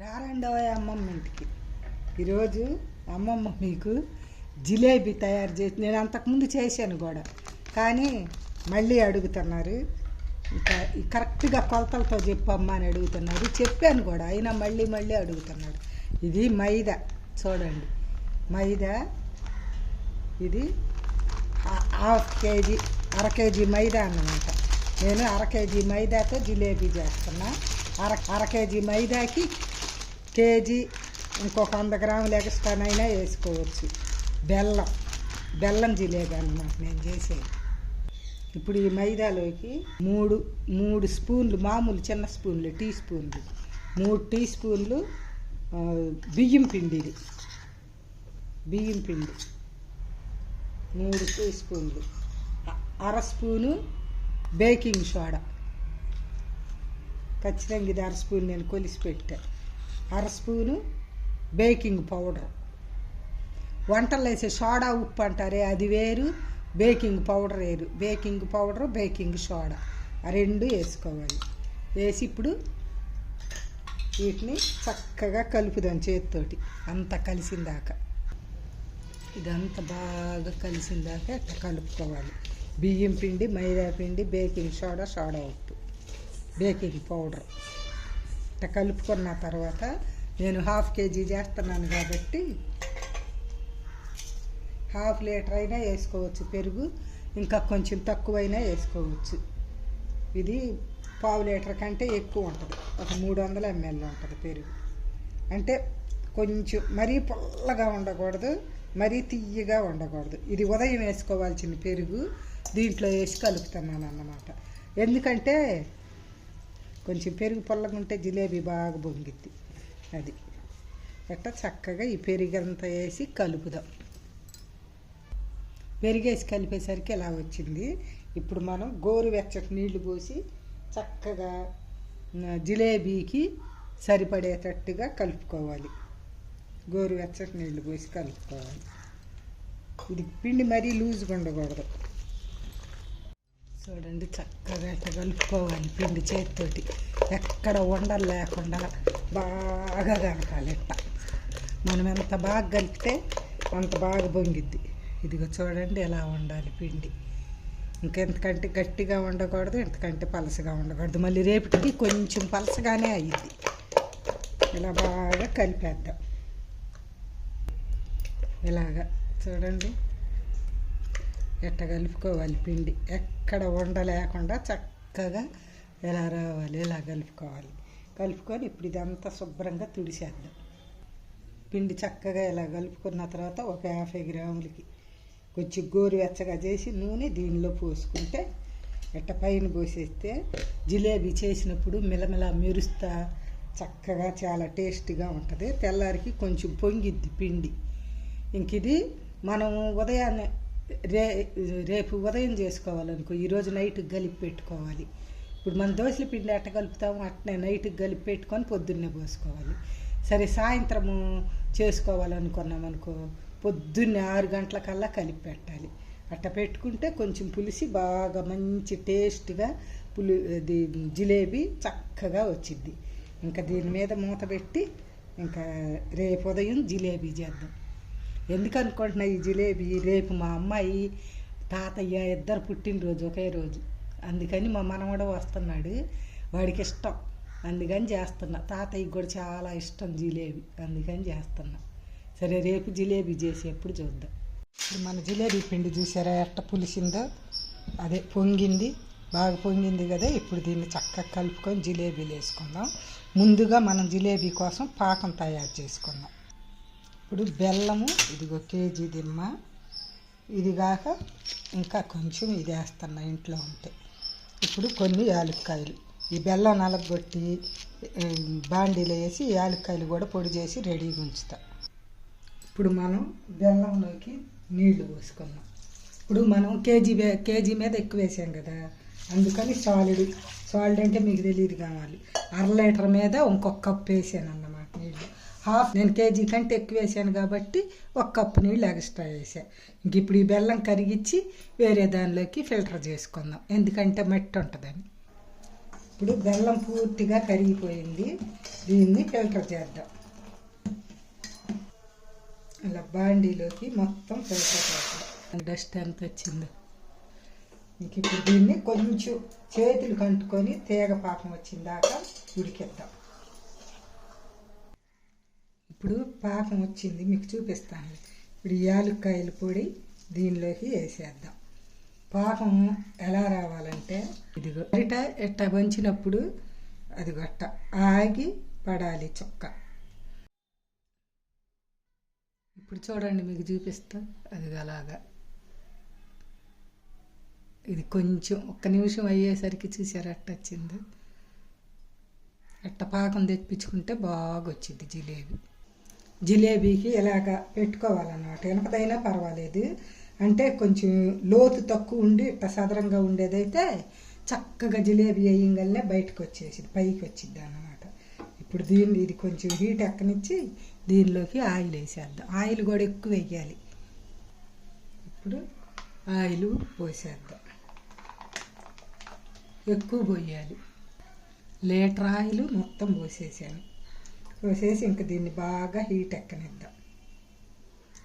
రారండవ అమ్మమ్మ ఇంటికి. ఈరోజు అమ్మమ్మ మీకు జిలేబీ తయారు చేసి నేను అంతకుముందు చేశాను కూడా. కానీ మళ్ళీ అడుగుతున్నారు. కరెక్ట్గా కొలతలతో చెప్పమ్మా అని అడుగుతున్నారు. చెప్పాను కూడా. అయినా మళ్ళీ మళ్ళీ అడుగుతున్నారు. ఇది మైదా. చూడండి. మైదా. ఇది హాఫ్ కేజీ అర కేజీ మైదా అన్నమాట. నేను అర కేజీ మైదాతో జిలేబీ చేస్తున్నా. అర అర కేజీ మైదాకి కేజీ ఇంకొక వంద గ్రాములు ఎక్స్ట్రానైనా వేసుకోవచ్చు. బెల్లం. బెల్లం జిలేబీ అన్నమాట నేను చేసేది. ఇప్పుడు ఈ మైదాలోకి మూడు మూడు స్పూన్లు మామూలు చిన్న స్పూన్లు టీ స్పూన్లు మూడు టీ స్పూన్లు బియ్యం పిండిది. బియ్యం పిండి. మూడు టీ స్పూన్లు. అర స్పూను బేకింగ్ సోడా. ఖచ్చితంగా ఇది అర స్పూన్ నేను కొలిసి పెట్టాను అర స్పూను బేకింగ్ పౌడర్. వంటలు వేసే సోడా ఉప్పు అంటారే అది వేరు. బేకింగ్ పౌడర్ వేరు. Baking powder baking soda. రెండు వేసుకోవాలి. వేసి ఇప్పుడు వీటిని చక్కగా కలుపుదాం చేతితోటి. అంత కలిసిందాక ఇదంతా బాగా కలిసిందాక ఇట్లా కలుపుకోవాలి. బియ్యం పిండి మైదా పిండి బేకింగ్ సోడా సోడా ఉప్పు. Baking powder. ఇట్ట కలుపుకున్న తర్వాత నేను హాఫ్ కేజీ చేస్తున్నాను కాబట్టి హాఫ్ లీటర్ అయినా వేసుకోవచ్చు పెరుగు ఇంకా కొంచెం తక్కువైనా వేసుకోవచ్చు. ఇది పావు లీటర్ కంటే ఎక్కువ ఉంటుంది. ఒక మూడు వందల ఎంఎల్ ఉంటుంది పెరుగు. అంటే కొంచెం మరీ పుల్లగా ఉండకూడదు మరీ తియ్యగా ఉండకూడదు. ఇది ఉదయం వేసుకోవాల్సిన పెరుగు దీంట్లో వేసి కలుపుతున్నాను అన్నమాట. ఎందుకంటే కొంచెం పెరుగు పొల్లగుంటే ఉంటే జిలేబీ బాగా బొంగిద్ది. అది. అట్లా చక్కగా ఈ పెరుగంతా వేసి కలుపుదాం. పెరిగేసి కలిపేసరికి ఇలా వచ్చింది? ఇప్పుడు మనం గోరువెచ్చటి నీళ్ళు పోసి చక్కగా జిలేబీకి సరిపడేటట్టుగా కలుపుకోవాలి. గోరువెచ్చటి నీళ్ళు పోసి కలుపుకోవాలి. ఇది పిండి మరీ లూజ్గా ఉండకూడదు చూడండి చక్కగా ఇట్లా కలుపుకోవాలి పిండి చేతితోటి. ఎక్కడ ఉండలు లేకుండా బాగా కలపాలి ఇట్ట. మనం ఎంత బాగా కలిపితే అంత బాగా పొంగిద్ది. ఇదిగో చూడండి ఎలా ఉండాలి పిండి. ఇంకెంతకంటే గట్టిగా ఉండకూడదు ఎంతకంటే పలసగా ఉండకూడదు. మళ్ళీ రేపటికి కొంచెం పలసగానే అయ్యిద్ది ఇలా బాగా కలిపేద్దాం. ఇలాగా చూడండి. ఎట్ట కలుపుకోవాలి పిండి? ఎక్కడ ఉండలేకుండా చక్కగా ఎలా రావాలి ఇలా కలుపుకోవాలి? కలుపుకొని ఇప్పుడు ఇదంతా శుభ్రంగా తుడిసేద్దాం. పిండి చక్కగా ఇలా కలుపుకున్న తర్వాత ఒక యాభై గ్రాములకి కొంచెం గోరువెచ్చగా చేసి నూనె దీనిలో పోసుకుంటే ఎట్ట పైన పోసేస్తే జిలేబీ చేసినప్పుడు మిలమిల మెరుస్తా చక్కగా చాలా టేస్టీగా ఉంటుంది. తెల్లారికి కొంచెం పొంగిద్ది పిండి. ఇంక ఇది మనం ఉదయాన్నే రే రేపు ఉదయం చేసుకోవాలనుకో ఈరోజు నైట్కి కలిపి పెట్టుకోవాలి. ఇప్పుడు మన దోశల పిండి అట్ట కలుపుతాము అట్నే నైట్కి కలిపి పెట్టుకొని పొద్దున్నే పోసుకోవాలి. సరే సాయంత్రము చేసుకోవాలనుకున్నాం అనుకో పొద్దున్నే ఆరు గంటలకల్లా కలిపి పెట్టాలి. అట్ట పెట్టుకుంటే కొంచెం పులిసి బాగా మంచి టేస్ట్గా పులి అది జిలేబీ చక్కగా వచ్చిద్ది. ఇంకా దీని మీద మూత పెట్టి ఇంకా రేపు ఉదయం జిలేబీ చేద్దాం. ఎందుకు అనుకుంటున్నా ఈ జిలేబీ రేపు మా అమ్మాయి తాతయ్య ఇద్దరు పుట్టినరోజు ఒకే రోజు. అందుకని మా మనవడు వస్తున్నాడు. వాడికి ఇష్టం. అందుకని చేస్తున్నా. తాతయ్యకి కూడా చాలా ఇష్టం జిలేబీ. అందుకని చేస్తున్నా. సరే రేపు జిలేబీ చేసి ఎప్పుడు చూద్దాం. ఇప్పుడు మన జిలేబీ పిండి చూసారా? ఎట్ట పులిసిందో? అదే పొంగింది. బాగా పొంగింది కదా. ఇప్పుడు దీన్ని చక్కగా కలుపుకొని జిలేబీలు వేసుకుందాం. ముందుగా మనం జిలేబీ కోసం పాకం తయారు చేసుకుందాం. ఇప్పుడు బెల్లము ఇదిగో కేజీ దిమ్మ. ఇది కాక ఇంకా కొంచెం ఇది వేస్తున్నా ఇంట్లో ఉంటే. ఇప్పుడు కొన్ని యాలక్కాయలు. ఈ బెల్లం నలగొట్టి బాండీలో వేసి యాలక్కాయలు కూడా పొడి చేసి రెడీగా ఉంచుతా. ఇప్పుడు మనం బెల్లంలోకి నీళ్ళు పోసుకున్నాం ఇప్పుడు మనం కేజీ కేజీ మీద ఎక్కువ వేసాం కదా. అందుకని సాలిడ్ సాలిడ్ అంటే మీకు తెలియదు కావాలి. అర లీటర్ మీద ఇంకొక కప్పు వేసాను అన్నమాట హాఫ్ నేను కేజీ కంటే ఎక్కువ వేసాను కాబట్టి ఒక కప్పు నీళ్ళు ఎక్స్ట్రా వేసా. ఇంక ఇప్పుడు ఈ బెల్లం కరిగించి వేరే దానిలోకి ఫిల్టర్ చేసుకుందాం. ఎందుకంటే మట్టి ఉంటుందని. ఇప్పుడు బెల్లం పూర్తిగా కరిగిపోయింది. దీన్ని ఫిల్టర్ చేద్దాం. అలా బాండీలోకి మొత్తం ఫిల్టర్ చేద్దాం. డస్ట్ ఎంత వచ్చిందో. ఇంక ఇప్పుడు దీన్ని కొంచెం చేతులు కంటుకొని తీగ పాకం వచ్చిందాకా ఉడికిద్దాం. ఇప్పుడు పాకం వచ్చింది మీకు చూపిస్తాను. ఇప్పుడు యాలుక్కాయల పొడి దీనిలోకి వేసేద్దాం. పాకం ఎలా రావాలంటే ఇదిగో ఇట ఇట్ట వంచినప్పుడు అది గట్ట ఆగి పడాలి చొక్క. ఇప్పుడు చూడండి మీకు చూపిస్తా. అది అలాగా. ఇది కొంచెం ఒక్క నిమిషం అయ్యేసరికి చూసారు అట్ట వచ్చింది. అట్ట పాకం తెప్పించుకుంటే బాగా వచ్చింది జిలేబీ. జిలేబీకి ఇలాగ పెట్టుకోవాలన్నమాట. వెనకదైనా పర్వాలేదు. అంటే కొంచెం లోతు తక్కువ ఉండి ఇట్ట సదరంగా ఉండేదైతే చక్కగా జిలేబీ వేయంగానే బయటకు వచ్చేసింది పైకి వచ్చింది అన్నమాట ఇప్పుడు దీన్ని ఇది కొంచెం హీట్ ఎక్కనిచ్చి దీనిలోకి ఆయిల్ వేసేద్దాం. ఆయిల్ కూడా ఎక్కువ వేయాలి. ఇప్పుడు ఆయిల్ పోసేద్దాం. ఎక్కువ పోయాలి. లీటర్ ఆయిల్ మొత్తం పోసేసాను. వేసేసి ఇంక దీన్ని బాగా హీట్ ఎక్కనిద్దాం.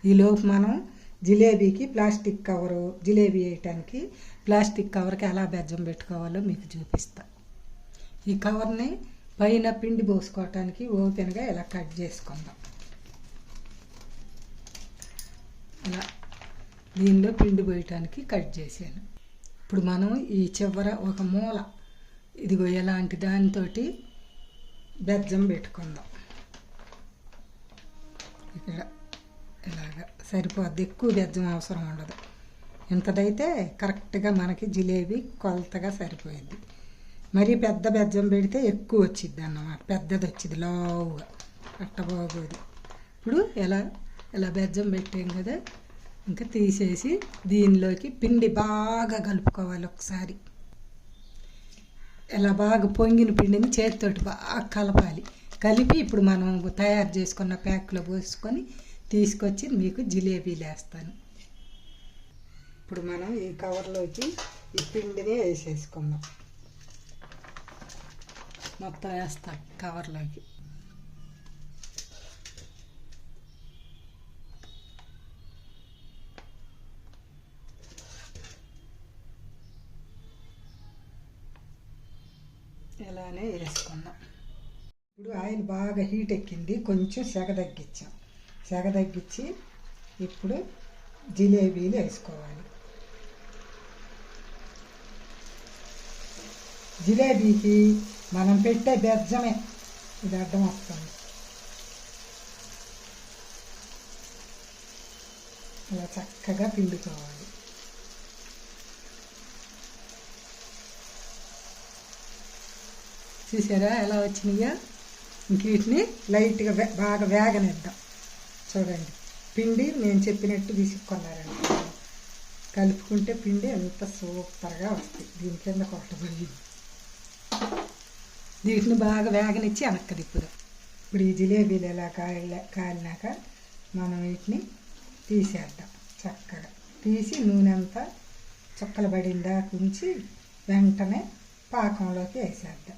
ఈలోపు మనం జిలేబీకి ప్లాస్టిక్ కవరు జిలేబీ వేయటానికి ప్లాస్టిక్ కవర్కి ఎలా బెజ్జం పెట్టుకోవాలో మీకు చూపిస్తా. ఈ కవర్ని పైన పిండి పోసుకోవటానికి ఓపెన్గా ఇలా కట్ చేసుకుందాం. ఇలా దీనిలో పిండి పోయటానికి కట్ చేశాను. ఇప్పుడు మనం ఈ చివర ఒక మూల ఇదిగో ఎలాంటి దానితోటి బెజ్జం పెట్టుకుందాం. సరిపోద్ది. ఎక్కువ బెజ్జం అవసరం ఉండదు. ఇంతదైతే కరెక్ట్గా మనకి జిలేబీ కొలతగా సరిపోయింది మరీ పెద్ద బెజ్జం పెడితే ఎక్కువ వచ్చింది అన్నమాట. పెద్దది వచ్చింది లావుగా. అట్టబోగోదు ఇప్పుడు ఎలా ఇలా బెజ్జం పెట్టాం కదా? ఇంకా తీసేసి దీనిలోకి పిండి బాగా కలుపుకోవాలి ఒకసారి. ఇలా బాగా పొంగిన పిండిని చేతితోటి బాగా కలపాలి. కలిపి ఇప్పుడు మనం తయారు చేసుకున్న ప్యాక్లో పోసుకొని తీసుకొచ్చి మీకు జిలేబీలు వేస్తాను ఇప్పుడు మనం ఈ కవర్లోకి ఈ పిండిని వేసేసుకుందాం. మొత్తం వేస్తాం కవర్లోకి. ఇలానే వేసుకుందాం. ఇప్పుడు ఆయిల్ బాగా హీట్ ఎక్కింది. కొంచెం సెగ తగ్గించాం. సెగ తగ్గించి ఇప్పుడు జిలేబీలు వేసుకోవాలి. జిలేబీకి మనం పెట్టే బెజ్జమే. ఇది అడ్డం వస్తుంది. ఇలా చక్కగా పిండుకోవాలి. చూసారా ఎలా వచ్చినాయో? ఇంక వీటిని లైట్గా బాగా వేగనిద్దాం. చూడండి పిండి నేను చెప్పినట్టు విసుక్కున్నారండి కలుపుకుంటే పిండి ఎంత సూపర్గా వస్తుంది దీని కింద కొట్టబడి వీటిని బాగా వేగనిచ్చి వెనక్కి తిప్పుదాం. ఇప్పుడు ఈ జిలేబీలు ఎలా కాయలే కాలినాక మనం వీటిని తీసేద్దాం చక్కగా. తీసి నూనె అంతా చుక్కలు పడిందా ఉంచి వెంటనే పాకంలోకి వేసేద్దాం.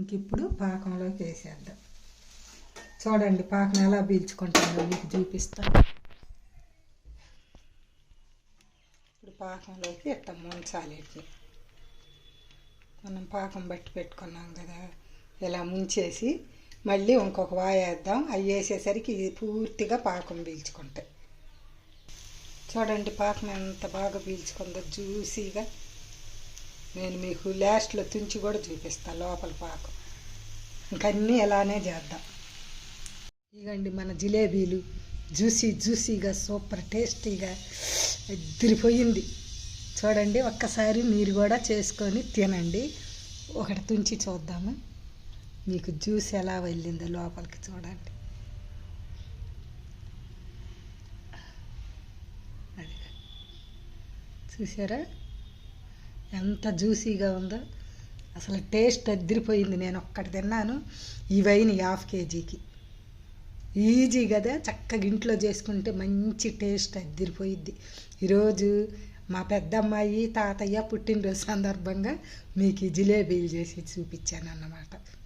ఇంక ఇప్పుడు పాకంలోకి వేసేద్దాం. చూడండి పాకం ఎలా పీల్చుకుంటుందో మీకు చూపిస్తాను ఇప్పుడు పాకంలోకి ఇట్ట ముంచాలి మనం పాకం బట్టి పెట్టుకున్నాం కదా ఇలా ముంచేసి మళ్ళీ ఇంకొక వాయేద్దాం అవి వేసేసరికి ఇది పూర్తిగా పాకం పీల్చుకుంటాయి. చూడండి పాకం ఎంత బాగా పీల్చుకుందో జ్యూసీగా. నేను మీకు లాస్ట్లో తుంచి కూడా చూపిస్తాను లోపల పాకం. ఇంకన్నీ ఎలానే చేద్దాం. ఇగండి మన జిలేబీలు. జ్యూసీ జ్యూసీగా సూపర్ టేస్టీగా ఎదిరిపోయింది. చూడండి ఒక్కసారి మీరు కూడా చేసుకొని తినండి. ఒకటి తుంచి చూద్దాము. మీకు జ్యూస్ ఎలా వెళ్ళిందో లోపలికి చూడండి. అది చూసారా? ఎంత జ్యూసీగా ఉందో. అసలు టేస్ట్ అద్దరిపోయింది నేను ఒక్కటి తిన్నాను. ఈ వైన్ హాఫ్ కేజీకి. ఈజీ కదా చక్కగా ఇంట్లో చేసుకుంటే మంచి టేస్ట్ అద్దరిపోయిద్ది ఈరోజు మా పెద్దమ్మాయి తాతయ్య పుట్టినరోజు సందర్భంగా మీకు ఈ జిలేబీలు చేసి చూపించాను అన్నమాట